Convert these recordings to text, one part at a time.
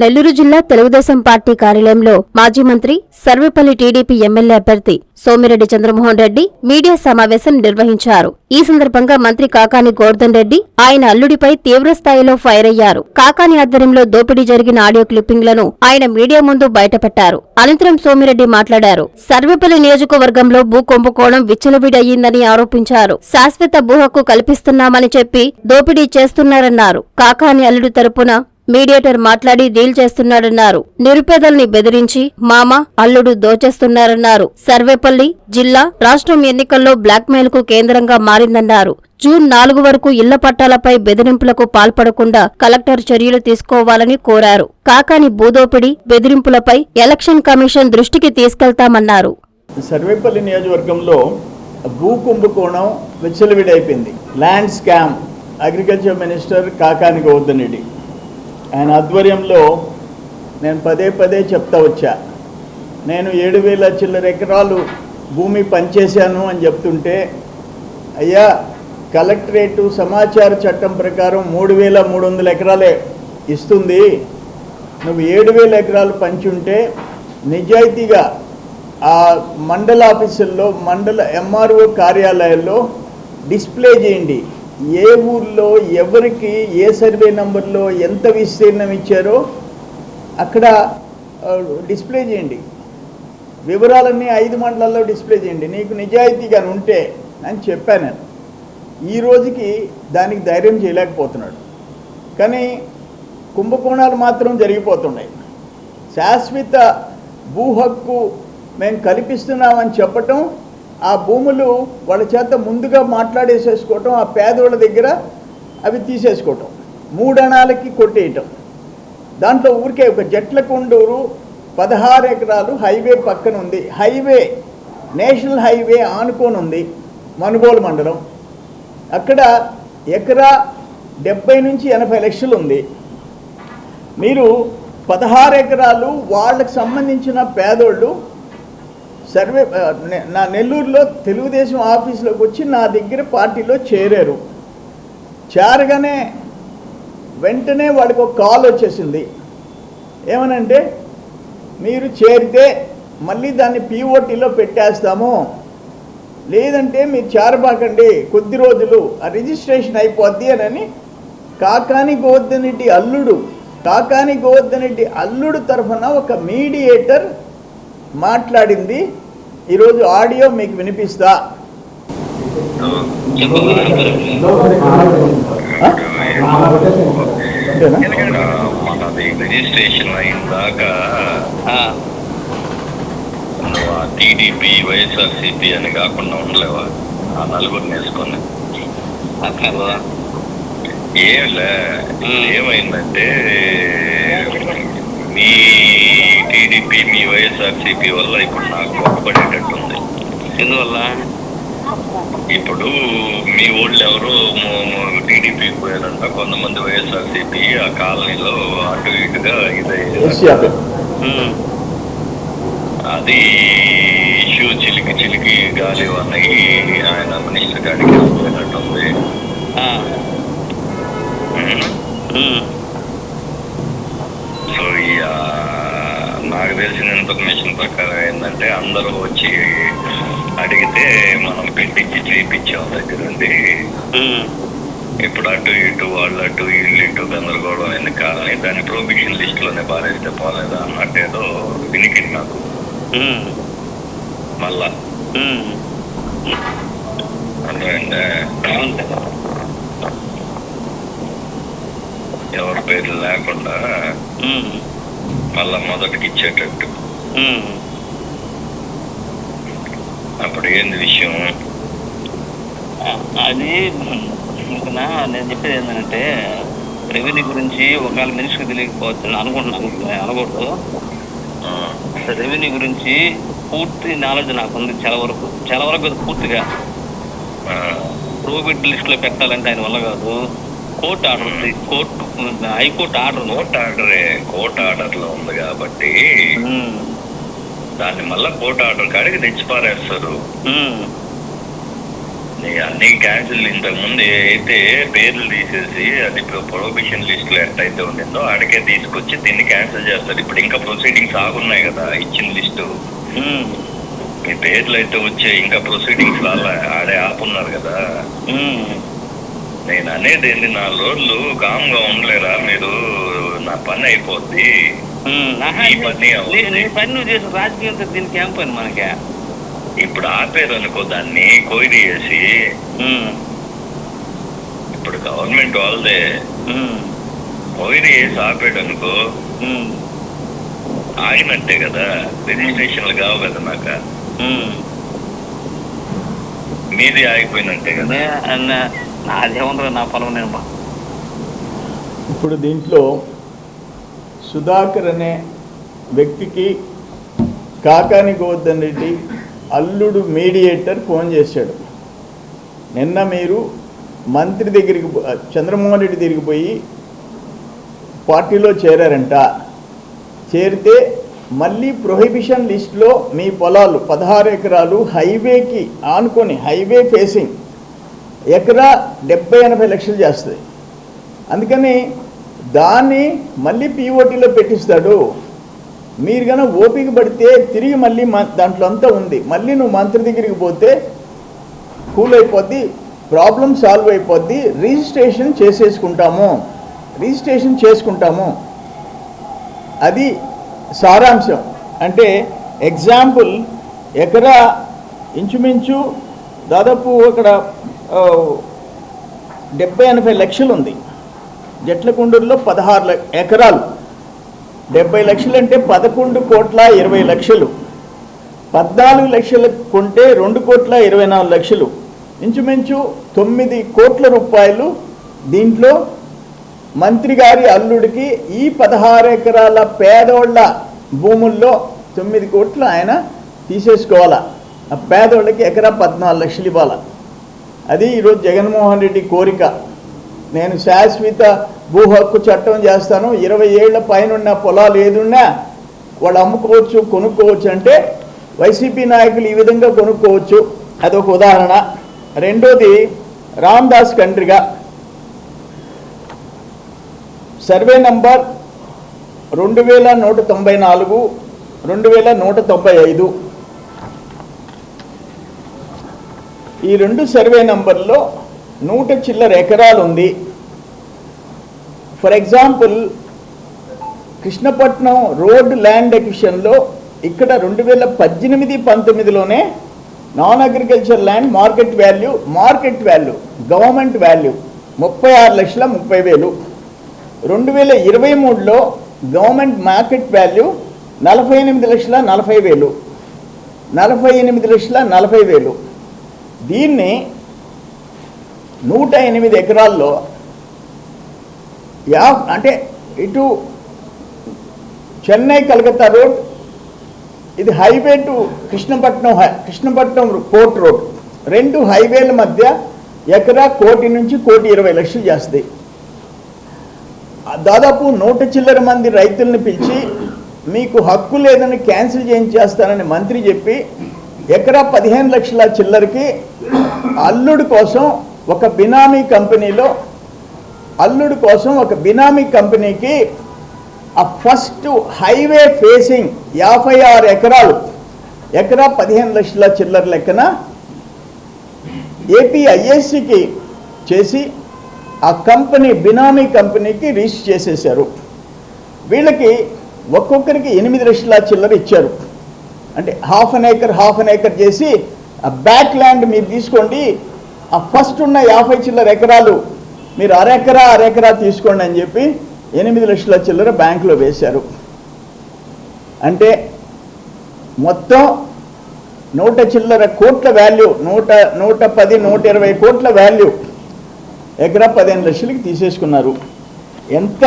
నెల్లూరు జిల్లా తెలుగుదేశం పార్టీ కార్యాలయంలో మాజీ మంత్రి సర్వేపల్లి టీడీపీ ఎమ్మెల్యే అభ్యర్థి సోమిరెడ్డి చంద్రమోహన్ రెడ్డి మీడియా సమావేశం నిర్వహించారు. ఈ సందర్భంగా మంత్రి కాకాని గోర్ధన్ రెడ్డి ఆయన అల్లుడిపై తీవ్ర స్థాయిలో ఫైర్ అయ్యారు. కాకాని ఆధ్వర్యంలో దోపిడీ జరిగిన ఆడియో క్లిప్పింగ్లను ఆయన మీడియా ముందు బయటపెట్టారు. అనంతరం సోమిరెడ్డి మాట్లాడారు. సర్వేపల్లి నియోజకవర్గంలో భూ కుంభకోణం విచ్చలవిడయ్యిందని ఆరోపించారు. శాశ్వత భూ హక్కు కల్పిస్తున్నామని చెప్పి దోపిడీ చేస్తున్నారన్నారు. కాకాని అల్లుడి తరపున మీడియేటర్ మాట్లాడి డీల్ చేస్తున్నాడన్నారు. నిరుపేదల్ని బెదిరించి మామ అల్లుడు దోచేస్తున్నారన్నారు. సర్వేపల్లి జిల్లా రాష్ట్రం ఎన్నికల్లో బ్లాక్మెయిల్కు కేంద్రంగా మారిందన్నారు. జూన్ నాలుగు వరకు ఇళ్ళ పట్టాలపై బెదిరింపులకు పాల్పడకుండా కలెక్టర్ చర్యలు తీసుకోవాలని కోరారు. కాకాని భూదోపిడి బెదిరింపులపై ఎలక్షన్ కమిషన్ దృష్టికి తీసుకెళ్తామన్నారు. సర్వేపల్లి నియోజకవర్గంలో భూ కుంభకోణం విచ్చలవిడైపోయింది. Land scam agriculture minister Kakani Goutham Reddy. ఆయన ఆధ్వర్యంలో నేను పదే పదే చెప్తా వచ్చా. నేను ఏడు వేల చిల్లర ఎకరాలు భూమి పనిచేశాను అని చెప్తుంటే అయ్యా కలెక్టరేటు సమాచార చట్టం ప్రకారం మూడు వేల మూడు వందల ఎకరాలే ఇస్తుంది. నువ్వు ఏడు వేల ఎకరాలు పంచుంటే నిజాయితీగా ఆ మండల ఆఫీసుల్లో మండల ఎంఆర్ఓ కార్యాలయాల్లో డిస్ప్లే చేయండి. ఏ ఊర్లో ఎవరికి ఏ సర్వే నంబర్లో ఎంత విస్తీర్ణం ఇచ్చారో అక్కడ డిస్ప్లే చేయండి. వివరాలన్నీ ఐదు మండలాల్లో డిస్ప్లే చేయండి. నీకు నిజాయితీగా ఉంటే అని చెప్పాను. నేను ఈ రోజుకి దానికి ధైర్యం చేయలేకపోతున్నాడు. కానీ కుంభకోణాలు మాత్రం జరిగిపోతున్నాయి. శాశ్వత భూ హక్కు మేము కల్పిస్తున్నామని చెప్పటం ఆ భూములు వాళ్ళ చేత ముందుగా మాట్లాడేసేసుకోవటం ఆ పేదోళ్ళ దగ్గర అవి తీసేసుకోవటం మూడణాలకి కొట్టేయటం. దాంట్లో ఊరికే ఒక జట్ల కొండూరు పదహారు ఎకరాలు హైవే పక్కన ఉంది. హైవే నేషనల్ హైవే ఆనుకొని ఉంది మనుగోలు మండలం. అక్కడ ఎకరా డెబ్బై నుంచి ఎనభై లక్షలు ఉంది. మీరు పదహారు ఎకరాలు వాళ్ళకి సంబంధించిన పేదోళ్ళు సర్వే నా నెల్లూరులో తెలుగుదేశం ఆఫీసులోకి వచ్చి నా దగ్గర పార్టీలో చేరారు. చేరగానే వెంటనే వాడికి ఒక కాల్ వచ్చేసింది. ఏమనంటే మీరు చేరితే మళ్ళీ దాన్ని పీఓటీలో పెట్టేస్తాము. లేదంటే మీరు చేరబాకండి కొద్ది రోజులు ఆ రిజిస్ట్రేషన్ అయిపోద్ది అని కాకాని గోవర్ధన్ రెడ్డి అల్లుడు కాకాని గోవర్ధన్ రెడ్డి అల్లుడు తరఫున ఒక మీడియేటర్ మాట్లాడింది. ఈరోజు ఆడియో మీకు వినిపిస్తా. రిజిస్ట్రేషన్ అయిన దాకా టీడీపీ వైఎస్ఆర్సీపీ అని కాకుండా ఉండలేవా? ఆ నలుగురిని వేసుకొని. ఏమిలే ఏమైందంటే మీ టీడీపీ మీ వైఎస్ఆర్సీపీ వల్ల ఇప్పుడు నాకు ఒక్కబడేటట్టుంది ఎందువల్ల? ఇప్పుడు మీ ఊళ్ళో ఎవరు టీడీపీ పోయారంట. కొంతమంది వైఎస్ఆర్సీపీ ఆ కాలనీలో అటు ఇటుగా ఇదే అది. ఇష్యూ చిలికి చిలికి గాలి అన్నవి ఆయన మినిస్టర్ గారికి పోయినట్టుంది నాకు తెలిసిన ఇన్ఫర్మేషన్ ప్రకారం ఏంటంటే అందరూ వచ్చి అడిగితే మనం పెట్టించి చేయించాం దగ్గరుండి ఇప్పుడు అటు ఇటు వాళ్ళు అటు వీళ్ళు ఇటు గందరగోళం అయింది కాలని దాని ప్రొహిబిషన్ లిస్ట్లోనే పారేస్తే పోలేదా అన్నట్టేదో వినికింది నాకు. మళ్ళా. అర్థమైందా. ఎవరి పేర్లు లేకుండా మళ్ళా మొదటికి ఇచ్చేటట్టు. అప్పుడు ఏంది విషయం? అది ఇంకనా నేను చెప్పేది ఏంటంటే రెవెన్యూ గురించి ఒకవేళ మినిస్టర్కి తెలియకపోవచ్చు నేను అనుకుంటున్నాను నేను అనకూడదు. రెవెన్యూ గురించి పూర్తి నాలెడ్జ్ నాకు ఉంది చాలా వరకు. చాలా వరకు అది పూర్తిగా. లిస్ట్లో పెట్టాలంటే ఆయన వల్ల కాదు. కోర్టు ఆర్డర్ ఉంది. Court high court order court ఆర్డరే. Court ఆర్డర్లో ఉంది కాబట్టి దాన్ని మళ్ళా కోర్ట్ ఆర్డర్ కాడికి తెచ్చి పారేస్తారు అన్ని క్యాన్సిల్ ఇంతకు ముందు అయితే పేర్లు తీసేసి అది ప్రొహిబిషన్ లిస్ట్లో ఎట్టయితే ఉండిందో ఆడికే తీసుకొచ్చి దీన్ని క్యాన్సిల్ చేస్తారు. ఇప్పుడు ఇంకా ప్రొసీడింగ్స్ ఆగున్నాయి కదా ఇచ్చిన లిస్టు. మీ పేర్లు అయితే వచ్చే ఇంకా ప్రొసీడింగ్స్ రాలే ఆడే ఆపున్నారు కదా. నేను అనేది ఏంటి నాలుగు రోజులు కామ్గా ఉండలేరా మీరు? నా పని అయిపోద్ది. ఈ పని అవుతుంది. నీ- నీ పని నువ్వు చేసిన రాజకీయంతో దీనికి ఏం పని మనకి. ఇప్పుడు ఆపేరు అనుకో దాన్ని కోయిడి చేసి. ఇప్పుడు గవర్నమెంట్ వాళ్ళదే. కోయిడి చేసి ఆపేడు అనుకో ఆగినట్టే కదా. రిజిస్ట్రేషన్లు కావు కదా నాకు. మీది ఆగిపోయినట్టే కదా. నే- నా పొలం నేను ఇప్పుడు దీంట్లో సుధాకర్ అనే వ్యక్తికి కాకాని గోవర్ధన్ రెడ్డి అల్లుడు మీడియేటర్ ఫోన్ చేశాడు. నిన్న మీరు మంత్రి దగ్గరికి చంద్రమోహన్ రెడ్డి దగ్గరికి పోయి పార్టీలో చేరారంట. చేరితే మళ్ళీ ప్రొహిబిషన్ లిస్ట్లో మీ పొలాలు పదహారు ఎకరాలు హైవేకి ఆనుకొని హైవే ఫేసింగ్ ఎకరా డెబ్బై ఎనభై లక్షలు చేస్తుంది. అందుకని దాన్ని మళ్ళీ పీఓటీలో పెట్టిస్తాడు. మీరు కనుక ఓపిక పడితే తిరిగి మళ్ళీ మ- దాంట్లో అంతా ఉంది. మళ్ళీ నువ్వు మంత్రి దగ్గరికి పోతే కూల్ అయిపోద్ది ప్రాబ్లం సాల్వ్ అయిపోద్ది రిజిస్ట్రేషన్ చేసేసుకుంటాము. రిజిస్ట్రేషన్ చేసుకుంటాము. అది సారాంశం. అంటే ఎగ్జాంపుల్ ఎకరా ఇంచుమించు దాదాపు అక్కడ డెబ్బై ఎనభై లక్షలు ఉంది. జట్లకొండూరులో పదహారు ఎకరాలు. డెబ్బై లక్షలు అంటే పదకొండు కోట్ల ఇరవై లక్షలు. పద్నాలుగు లక్షలు కొంటే రెండు కోట్ల ఇరవై నాలుగు లక్షలు. ఇంచుమించు తొమ్మిది కోట్ల రూపాయలు దీంట్లో మంత్రి గారి అల్లుడికి ఈ పదహారు ఎకరాల పేదోళ్ళ భూముల్లో తొమ్మిది కోట్లు ఆయన తీసేసుకోవాలా? ఆ పేదోళ్ళకి ఎకరా పద్నాలుగు లక్షలు ఇవ్వాలి. అది ఈరోజు జగన్మోహన్ రెడ్డి కోరిక. నేను శాశ్వత భూ హక్కు చట్టం చేస్తాను. ఇరవై ఏళ్ళ పైన ఉన్న పొలాలు ఏదున్నా వాళ్ళు అమ్ముకోవచ్చు కొనుక్కోవచ్చు అంటే వైసీపీ నాయకులు ఈ విధంగా కొనుక్కోవచ్చు. అదొక ఉదాహరణ. రెండోది రామ్దాస్ కండ్రిగా. సర్వే నంబర్ రెండు వేల నూట తొంభై నాలుగు రెండు వేల నూట తొంభై ఐదు. ఈ రెండు సర్వే నంబర్లో నూట చిల్లర ఎకరాలు ఉంది for example Krishnapatnam road land ఎక్విషన్లో ఇక్కడ రెండు వేల పద్దెనిమిది పంతొమ్మిదిలోనే non agriculture land market value market value government value ముప్పై ఆరు లక్షల ముప్పై వేలు. రెండు వేల ఇరవై మూడులో గవర్నమెంట్ మార్కెట్ వాల్యూ నలభై ఎనిమిది లక్షల నలభై వేలు. నలభై ఎనిమిది లక్షల నలభై వేలు. దీన్ని నూట ఎనిమిది ఎకరాల్లో యా అంటే ఇటు చెన్నై కలకత్తా రోడ్ ఇది highway to Krishnapatnam Krishnapatnam court road. రెండు హైవేల మధ్య ఎకరా కోటి నుంచి కోటి ఇరవై లక్షలు చేస్తాయి. దాదాపు నూట చిల్లర మంది రైతుల్ని పిలిచి మీకు హక్కు లేదని క్యాన్సిల్ చేయించేస్తానని మంత్రి చెప్పి ఎకరా పదిహేను లక్షల చిల్లరకి అల్లుడు కోసం ఒక బినామీ కంపెనీలో అల్లుడు కోసం ఒక బినామీ కంపెనీకి ఆ ఫస్ట్ హైవే ఫేసింగ్ యాభై ఆరు ఎకరాలు. ఎకరా పదిహేను లక్షల చిల్లర లెక్కన ఏపీ ఐఎస్సికి చేసి ఆ కంపెనీ బినామీ కంపెనీకి రిజిస్టర్ చేసేసారు వీళ్ళకి ఒక్కొక్కరికి ఎనిమిది లక్షల చిల్లర ఇచ్చారు. అంటే half an acre half an acre చేసి ఆ బ్యాక్ ల్యాండ్ మీరు తీసుకోండి. ఆ ఫస్ట్ ఉన్న యాభై చిల్లర ఎకరాలు మీరు అరెకరా అరెకరా తీసుకోండి అని చెప్పి ఎనిమిది లక్షల చిల్లర బ్యాంకులో వేశారు. అంటే మొత్తం నూట చిల్లర కోట్ల వాల్యూ నూట నూట పది నూట ఇరవై కోట్ల వాల్యూ ఎకరా పదిహేను లక్షలకి తీసేసుకున్నారు. ఎంత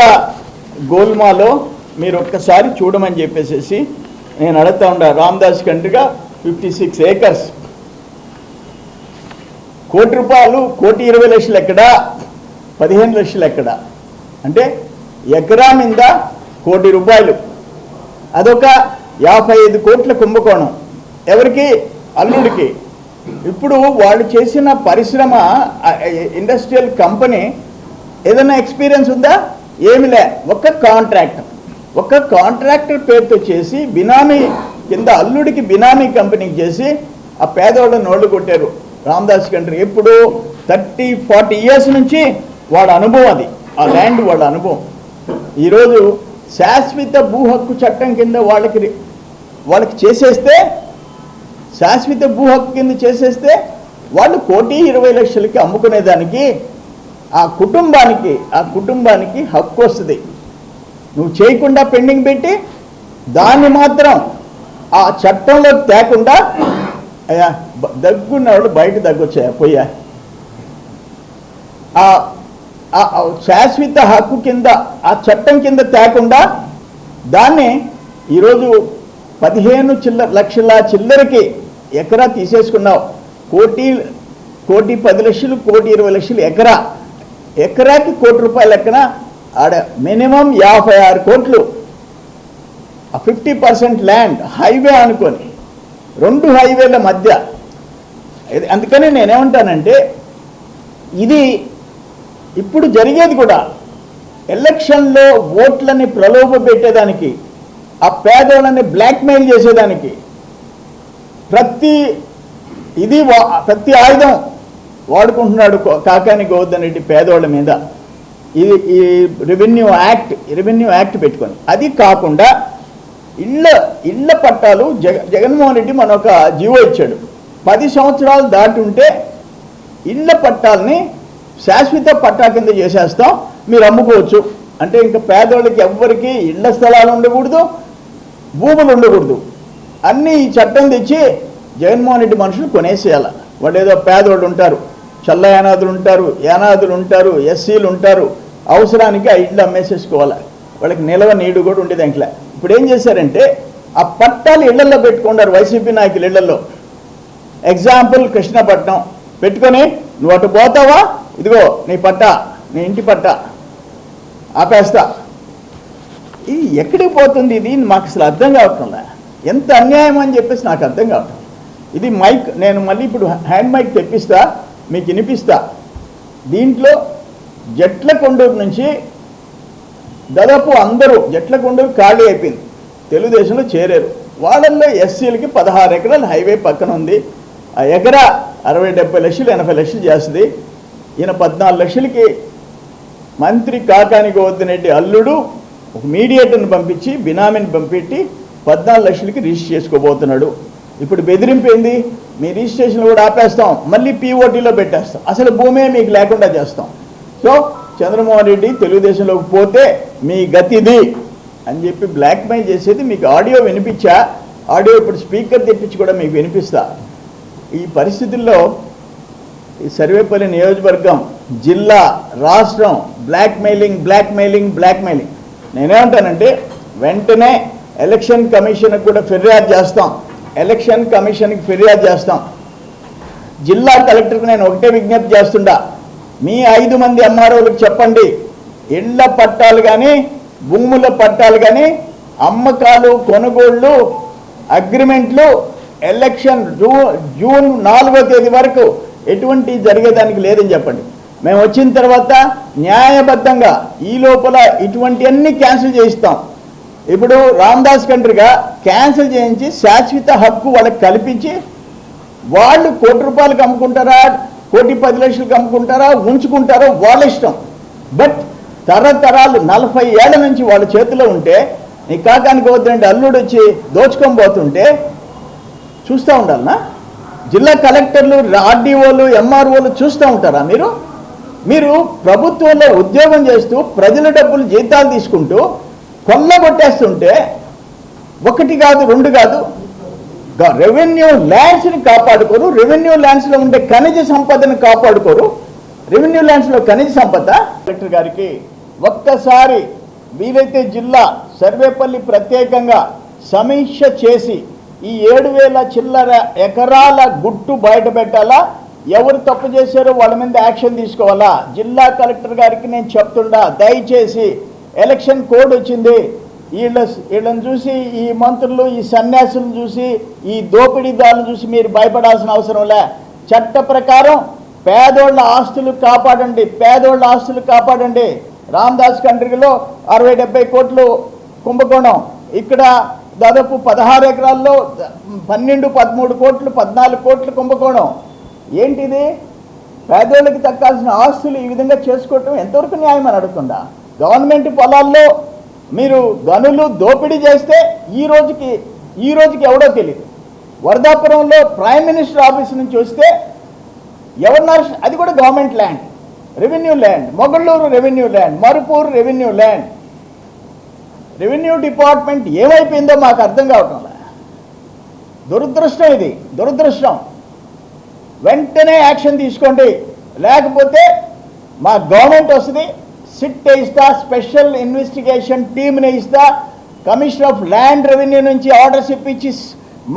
గోల్మాలో మీరు ఒక్కసారి చూడమని చెప్పేసేసి నేను అడుగుతా ఉండా రామ్దాస్ కంటుగా ఫిఫ్టీ సిక్స్ ఏకర్స్ కోటి రూపాయలు కోటి ఇరవై లక్షలు ఎక్కడా? పదిహేను లక్షలు ఎక్కడా? అంటే ఎకరా మీద కోటి రూపాయలు. అదొక యాభై ఐదు కోట్ల కుంభకోణం. ఎవరికి? అల్లుడికి. ఇప్పుడు వాళ్ళు చేసిన పరిశ్రమ ఇండస్ట్రియల్ కంపెనీ ఏదైనా ఎక్స్పీరియన్స్ ఉందా? ఏమి లే ఒక్క కాంట్రాక్ట్ ఒక కాంట్రాక్టర్ పేరుతో చేసి బినామీ కింద అల్లుడికి బినామీ కంపెనీకి చేసి ఆ పేదవాళ్ళని నోళ్ళు కొట్టారు. రామదాస్ కంట్రీ ఎప్పుడు థర్టీ ఫార్టీ ఇయర్స్ నుంచి వాళ్ళ అనుభవం అది. ఆ ల్యాండ్ వాళ్ళ అనుభవం. ఈరోజు శాశ్వత భూ హక్కు చట్టం కింద వాళ్ళకి వాళ్ళకి చేసేస్తే శాశ్వత భూ హక్కు కింద చేసేస్తే వాళ్ళు కోటి ఇరవై లక్షలకి అమ్ముకునేదానికి ఆ కుటుంబానికి ఆ కుటుంబానికి హక్కు వస్తుంది. నువ్వు చేయకుండా పెండింగ్ పెట్టి దాన్ని మాత్రం ఆ చట్టంలో తేకుండా అయ్యా దగ్గున్నవాడు బయట దగ్గొచ్చాయా పోయా ఆ శాశ్వత హక్కు కింద ఆ చట్టం కింద తేకుండా దాన్ని ఈరోజు పదిహేను చిల్లర లక్షల చిల్లరకి ఎకరా తీసేసుకున్నావు. కోటి కోటి పది లక్షలు కోటి ఇరవై లక్షలు ఎకరా. ఎకరాకి కోటి రూపాయలు ఎక్కన ఆడ మినిమం యాభై ఆరు కోట్లు. ఫిఫ్టీ పర్సెంట్ ల్యాండ్ హైవే అనుకొని రెండు హైవేల మధ్య. ఇది- అందుకని నేనేమంటానంటే ఇది ఇప్పుడు జరిగేది కూడా ఎలక్షన్లో ఓట్లని ప్రలోభ పెట్టేదానికి ఆ పేదోళ్ళని బ్లాక్మెయిల్ చేసేదానికి ప్రతి ఇది ప్రతి ఆయుధం వాడుకుంటున్నాడు కాకానికి కాకాని గోవర్ధన్ రెడ్డి పేదోళ్ళ మీద. ఇది ఈ రెవెన్యూ యాక్ట్ రెవెన్యూ యాక్ట్ పెట్టుకొని. అది కాకుండా ఇళ్ళ ఇళ్ళ పట్టాలు జగ జగన్మోహన్ రెడ్డి మన ఒక జీవో ఇచ్చాడు. పది సంవత్సరాలు దాటి ఉంటే ఇళ్ళ పట్టాలని శాశ్వత పట్టా కింద చేసేస్తాం మీరు అమ్ముకోవచ్చు. అంటే ఇంకా పేదోళ్ళకి ఎవ్వరికి ఇళ్ళ స్థలాలు ఉండకూడదు భూములు ఉండకూడదు. అన్నీ ఈ చట్టం తెచ్చి జగన్మోహన్ రెడ్డి మనుషులు కొనేసేయాలి. వాళ్ళు ఏదో పేదవాళ్ళు ఉంటారు. చల్ల యానాదులు ఉంటారు యానాదులు ఉంటారు ఎస్సీలు ఉంటారు. అవసరానికి ఆ ఇళ్ళు అమ్మేసేసుకోవాలి? వాళ్ళకి నిలవ నీడు కూడా ఉండేది ఇంట్లో ఇప్పుడు ఏం చేశారంటే ఆ పట్టాలు ఇళ్ళలో పెట్టుకున్నారు వైసీపీ నాయకులు ఇళ్ళలో ఎగ్జాంపుల్ కృష్ణపట్నం. పెట్టుకొని నువ్వు అటు పోతావా? ఇదిగో నీ పట్ట నీ ఇంటి పట్ట. ఆపేస్తా. ఇది ఎక్కడికి పోతుంది ఇది? మాకు అసలు అర్థం కావట్లే ఎంత అన్యాయం అని చెప్పేసి నాకు అర్థం కావట్లేదు. ఇది మైక్ నేను మళ్ళీ ఇప్పుడు హ్యాండ్ మైక్ తెప్పిస్తా. మీకు వినిపిస్తా. దీంట్లో జట్ల కొండూరు నుంచి దాదాపు అందరూ జట్ల కొండూరు ఖాళీ అయిపోయింది. తెలుగుదేశంలో చేరారు. వాళ్ళల్లో ఎస్సీలకి పదహారు ఎకరాలు హైవే పక్కన ఉంది. ఆ ఎకరా అరవై డెబ్బై లక్షలు ఎనభై లక్షలు చేస్తుంది. ఈయన పద్నాలుగు లక్షలకి మంత్రి కాకాని గోవర్ధనరెడ్డి అల్లుడు ఒక మీడియేటర్ని పంపించి బినామీని పంపించి పద్నాలుగు లక్షలకి రిజిస్టర్ చేసుకోబోతున్నాడు. ఇప్పుడు బెదిరింపు ఏంది మీ రిజిస్ట్రేషన్ కూడా ఆపేస్తాం. మళ్ళీ పీఓటీలో పెట్టేస్తాం. అసలు భూమే మీకు లేకుండా చేస్తాం. సో చంద్రమోహన్ రెడ్డి తెలుగుదేశంలోకి పోతే మీ గతిది అని చెప్పి బ్లాక్మెయిల్ చేసేది మీకు ఆడియో వినిపించా? ఆడియో ఇప్పుడు స్పీకర్ తెప్పించి కూడా మీకు వినిపిస్తా. ఈ పరిస్థితుల్లో ఈ సర్వేపల్లి నియోజకవర్గం జిల్లా రాష్ట్రం blackmailing blackmailing blackmailing నేనేమంటానంటే వెంటనే ఎలక్షన్ కమిషన్కి కూడా ఫిర్యాదు చేస్తాం. ఎలక్షన్ కమిషన్కి ఫిర్యాదు చేస్తాం. జిల్లా కలెక్టర్కి నేను ఒకటే విజ్ఞప్తి చేస్తుండా. మీ ఐదు మంది ఎంఆర్ఓలకు చెప్పండి. ఇళ్ళ పట్టాలు కానీ భూముల పట్టాలు కానీ అమ్మకాలు కొనుగోళ్ళు అగ్రిమెంట్లు ఎలక్షన్ జూ జూన్ నాలుగో తేదీ వరకు ఎటువంటి జరిగేదానికి లేదని చెప్పండి. మేము వచ్చిన తర్వాత న్యాయబద్ధంగా ఈ లోపల ఇటువంటివన్నీ క్యాన్సిల్ చేయిస్తాం. ఇప్పుడు రామ్దాస్ కంట్రీగా క్యాన్సిల్ చేయించి శాశ్వత హక్కు వాళ్ళకి కల్పించి వాళ్ళు కోటి రూపాయలకు అమ్ముకుంటారా? కోటి పది లక్షలకు అమ్ముకుంటారా? ఉంచుకుంటారో వాళ్ళ ఇష్టం. బట్ తరతరాలు నలభై ఏళ్ళ నుంచి వాళ్ళ చేతిలో ఉంటే నీ కాకానికి వద్దండి అల్లుడు వచ్చి దోచుకొని పోతుంటే చూస్తూ ఉండాలనా? జిల్లా కలెక్టర్లు ఆర్డీఓలు ఎంఆర్ఓలు చూస్తూ ఉంటారా మీరు? మీరు ప్రభుత్వంలో ఉద్యోగం చేస్తూ ప్రజల డబ్బులు జీతాలు తీసుకుంటూ కొల్లగొట్టేస్తుంటే ఒకటి కాదు రెండు కాదు. రెవెన్యూ ల్యాండ్స్ని కాపాడుకోరు రెవెన్యూ ల్యాండ్స్లో ఉండే ఖనిజ సంపదను కాపాడుకోరు. రెవెన్యూ ల్యాండ్స్లో ఖనిజ సంపద. కలెక్టర్ గారికి ఒక్కసారి వీలైతే జిల్లా సర్వేపల్లి ప్రత్యేకంగా సమీక్ష చేసి ఈ ఏడు వేల చిల్లర ఎకరాల గుట్టు బయట పెట్టాలా? ఎవరు తప్పు చేశారో వాళ్ళ మీద యాక్షన్ తీసుకోవాలా? జిల్లా కలెక్టర్ గారికి నేను చెప్తుండా దయచేసి ఎలక్షన్ కోడ్ వచ్చింది. వీళ్ళ వీళ్ళని చూసి ఈ మంత్రులు ఈ సన్యాసులను చూసి ఈ దోపిడీదారులను చూసి మీరు భయపడాల్సిన అవసరం లే. చట్ట ప్రకారం పేదోళ్ళ ఆస్తులు కాపాడండి. పేదోళ్ళ ఆస్తులు కాపాడండి. రామదాస్ కంట్రీలో అరవై డెబ్బై కోట్లు కుంభకోణం. ఇక్కడ దాదాపు పదహారు ఎకరాల్లో పన్నెండు పదమూడు కోట్లు పద్నాలుగు కోట్లు కుంభకోణం. ఏంటిది? పేదోళ్ళకి తక్కాల్సిన ఆస్తులు ఈ విధంగా చేసుకోవటం ఎంతవరకు న్యాయం అని అడుగుతుందా? గవర్నమెంట్ పొలాల్లో మీరు గనులు దోపిడీ చేస్తే ఈ రోజుకి ఈ రోజుకి ఎవడో తెలియదు వరదాపురంలో ప్రైమ్ మినిస్టర్ ఆఫీస్ నుంచి వస్తే ఎవరున్నారు అది కూడా government land. Revenue land. Mogallur revenue land. Marupur revenue land. Revenue department ఏమైపోయిందో మాకు అర్థం కావటం దురదృష్టం ఇది. దురదృష్టం. వెంటనే యాక్షన్ తీసుకోండి. లేకపోతే మా గవర్నమెంట్ వస్తుంది. సిట్ ఇస్తా స్పెషల్ ఇన్వెస్టిగేషన్ టీమ్ని ఇస్తా కమిషనర్ ఆఫ్ ల్యాండ్ రెవెన్యూ నుంచి ఆర్డర్స్ ఇప్పించి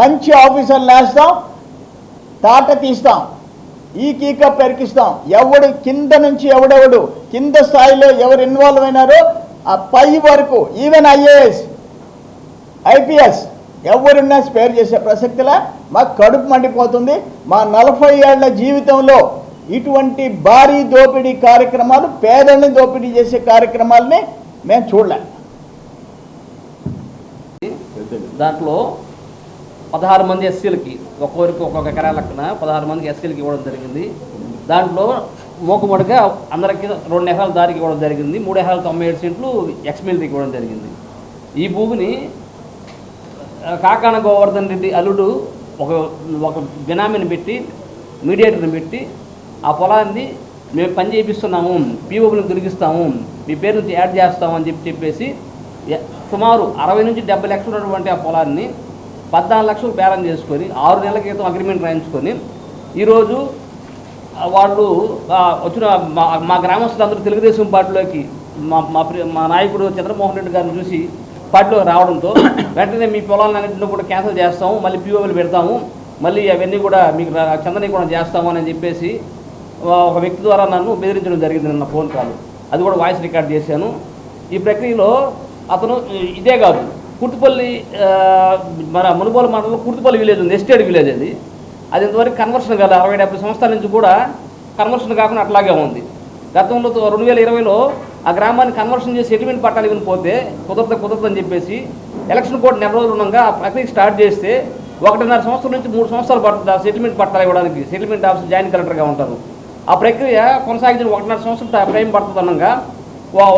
మంచి ఆఫీసర్లు వేస్తాం తాట తీస్తాం ఈ కీక పెరికిస్తాం. ఎవడు కింద నుంచి ఎవడెవడు కింద స్థాయిలో ఎవరు ఇన్వాల్వ్ అయినారో ఆ పై వరకు ఈవెన్ ఐఏఎస్ ఐపీఎస్ ఎవరున్నా స్పేర్ చేసే ప్రసక్తిలా మాకు కడుపు మండిపోతుంది. మా నలభై ఏళ్ళ జీవితంలో ఇటువంటి భారీ దోపిడీ కార్యక్రమాలు పేదల్ని దోపిడీ చేసే కార్యక్రమాలని మేము చూడలేం. దాంట్లో పదహారు మంది ఎస్సీలకి ఒక్కొక్కరికి ఒక్కొక్క ఎకరా లెక్కన పదహారు మందికి ఎస్సీలకి ఇవ్వడం జరిగింది. దాంట్లో మూకుమ్మడిగా అందరికి రెండు ఎకరాల దారికి ఇవ్వడం జరిగింది. మూడు ఎకరాల తొంభై ఏడు సెంట్లు ఎక్స్మిల్కి ఇవ్వడం జరిగింది. ఈ భూమిని కాకాన గోవర్ధన్ రెడ్డి అల్లుడు ఒక ఒక బినామీని పెట్టి మీడియేటర్ని పెట్టి ఆ పొలాన్ని మేము పని చేపిస్తున్నాము పీఓబులను తొలగిస్తాము మీ పేరు నుంచి యాడ్ చేస్తాము అని చెప్పి చెప్పేసి సుమారు అరవై నుంచి డెబ్బై లక్షలు ఉన్నటువంటి ఆ పొలాన్ని పద్నాలుగు లక్షలు బేరం చేసుకొని ఆరు నెలల క్రితం అగ్రిమెంట్ రాయించుకొని ఈరోజు వాళ్ళు వచ్చిన మా మా గ్రామస్తులందరూ తెలుగుదేశం పార్టీలోకి మా మా మా నాయకుడు చంద్రమోహన్ రెడ్డి గారిని చూసి పార్టీలోకి రావడంతో వెంటనే మీ పొలాలన్నింటినీ కూడా క్యాన్సిల్ చేస్తాము మళ్ళీ పీఓలు పెడతాము మళ్ళీ అవన్నీ కూడా మీకు రా- చందనీకరణ చేస్తాము అని చెప్పేసి ఒక వ్యక్తి ద్వారా నన్ను బెదిరించడం జరిగింది నిన్న ఫోన్ కాల్. అది కూడా వాయిస్ రికార్డ్ చేశాను. ఈ ప్రక్రియలో అతను ఇదే కాదు కుర్తుపల్లి మన మునుగోలు మండలంలో కుర్తుపల్లి విలేజ్ ఉంది ఎస్టేట్ విలేజ్ అది. అది ఇంతవరకు కన్వర్షన్ కాదు అరవై డెబ్బై సంవత్సరాల నుంచి కూడా కన్వర్షన్ కాకుండా అట్లాగే ఉంది. గతంలో రెండు వేల ఇరవైలో ఆ గ్రామాన్ని కన్వర్షన్ చేసి సెటిల్మెంట్ పట్టాలి పోతే కుదరదు కుదరదని చెప్పేసి ఎలక్షన్ కోడ్ నెల రోజులు ఉండగా ఆ ప్రక్రియ స్టార్ట్ చేస్తే ఒకటిన్నర సంవత్సరం నుంచి మూడు సంవత్సరాలు పడుతుంది ఆ సెటిల్మెంట్ పట్టాలు ఇవ్వడానికి. సెటిల్మెంట్ ఆఫీస్ జాయింట్ కలెక్టర్గా ఉంటారు. ఆ ప్రక్రియ కొనసాగించిన ఒకటిన్నర సంవత్సరం టైం పడుతుంది అనగా.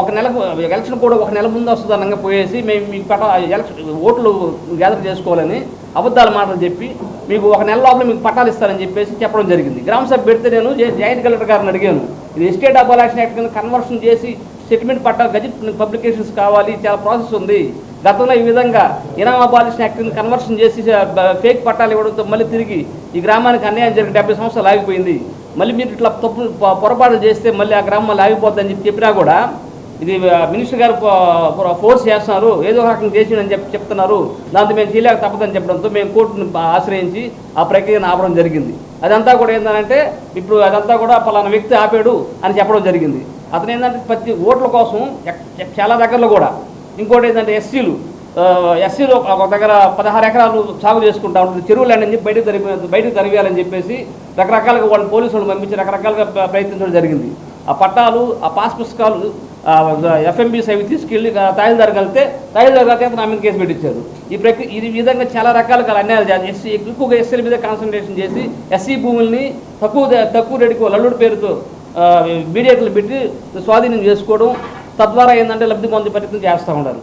ఒక నెలకు ఎలక్షన్ కూడా ఒక నెల ముందు వస్తుంది అనగా పోయేసి మేము మీకు పట్ట ఎలక్షన్ ఓట్లు గ్యాదర్ చేసుకోవాలని అబద్ధాల మాటలు చెప్పి మీకు ఒక నెల లోపల మీకు పట్టాలు ఇస్తారని చెప్పేసి చెప్పడం జరిగింది. గ్రామ సభ పెడితే నేను జాయింట్ కలెక్టర్ గారిని అడిగాను. ఇది ఎస్టేట్ అబాలాక్షన్ యాక్ట్ కింద కన్వర్షన్ చేసి సెటిల్మెంట్ పట్ట గజెట్ పబ్లికేషన్స్ కావాలి చాలా ప్రాసెస్ ఉంది. గతంలో ఈ విధంగా ఇనామా అబాలిషన్ యాక్ట్ కింద కన్వర్షన్ చేసి ఫేక్ పట్టాలు ఇవ్వడంతో మళ్ళీ తిరిగి ఈ గ్రామానికి అన్యాయం జరిగి డెబ్బై సంవత్సరాలు ఆగిపోయింది. మళ్ళీ మీరు ఇట్లా తప్పు పొరపాటు చేస్తే మళ్ళీ ఆ గ్రామం మళ్ళీ ఆగిపోద్దని చెప్పి చెప్పినా కూడా ఇది మినిస్టర్ గారు ఫోర్స్ చేస్తున్నారు ఏదో ఒక రకంగా చేసి అని చెప్పి చెప్తున్నారు దాంతో మేము చేయలేక తప్పదని చెప్పడంతో మేము కోర్టును ఆశ్రయించి ఆ ప్రక్రియను ఆపడం జరిగింది. అదంతా కూడా ఏంటంటే ఇప్పుడు అదంతా కూడా పలానా వ్యక్తి ఆపాడు అని చెప్పడం జరిగింది. అతను ఏంటంటే ప్రతి ఓట్ల కోసం చాలా దగ్గరలో కూడా. ఇంకోటి ఏంటంటే ఎస్సీలు. ఎస్సీలో ఒక దగ్గర పదహారు ఎకరాలు సాగు చేసుకుంటా ఉంటుంది చెరువు అని చెప్పి బయటకు తరిగి బయటకు తరివేయాలని చెప్పేసి రకరకాలుగా వాళ్ళు పోలీసులు పంపించి రకరకాలుగా ప్రయత్నించడం జరిగింది. ఆ పట్టాలు ఆ పాస్ పుస్తకాలు ఎఫ్ఎంబీస్ అవి తీసుకెళ్ళి ఆ తహసీల్దార్ కలితే తహసీల్దార్ కలితే నా మీద కేసు పెట్టించారు. ఈ ప్రక్రియ ఇది ఈ విధంగా చాలా రకాలుగా అన్యాయాలు ఎస్సీ ఎక్కువగా ఎస్సీల మీద కాన్సన్ట్రేషన్ చేసి ఎస్సీ భూముల్ని తక్కువ తక్కువ రేటుకు లల్లుడి పేరుతో మీడియాకులు పెట్టి స్వాధీనం చేసుకోవడం తద్వారా ఏంటంటే లబ్ధి పొందే ప్రయత్నం చేస్తూ ఉన్నారు.